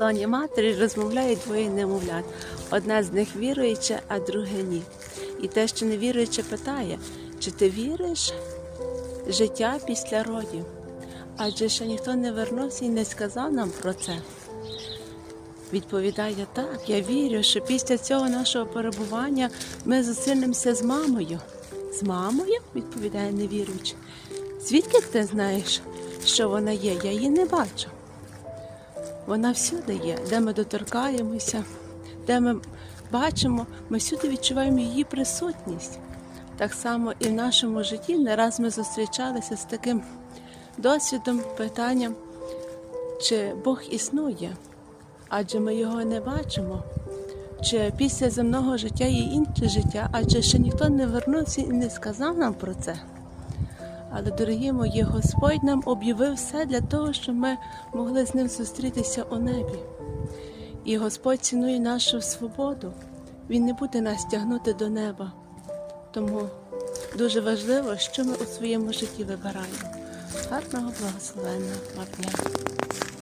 лоні матері розмовляють двоє немовлят. Одна з них віруюча, а друге ні. І те, що не віруюче, питає, чи ти віриш в життя після родів? Адже ще ніхто не вернувся і не сказав нам про це. Відповідає так, я вірю, що після цього нашого перебування ми зустрінемося з мамою. З мамою? відповідає невіруючий. Звідки ти знаєш, що вона є? Я її не бачу. Вона всюди є, де ми доторкаємося, де ми бачимо, ми всюди відчуваємо її присутність. Так само і в нашому житті не раз ми зустрічалися з таким досвідом, питанням, чи Бог існує, адже ми його не бачимо. Чи після земного життя є інше життя, адже ще ніхто не вернувся і не сказав нам про це. Але, дорогі мої, Господь нам об'явив все для того, щоб ми могли з ним зустрітися у небі. І Господь цінує нашу свободу. Він не буде нас тягнути до неба. Тому дуже важливо, що ми у своєму житті вибираємо. Гарного благословенного дня!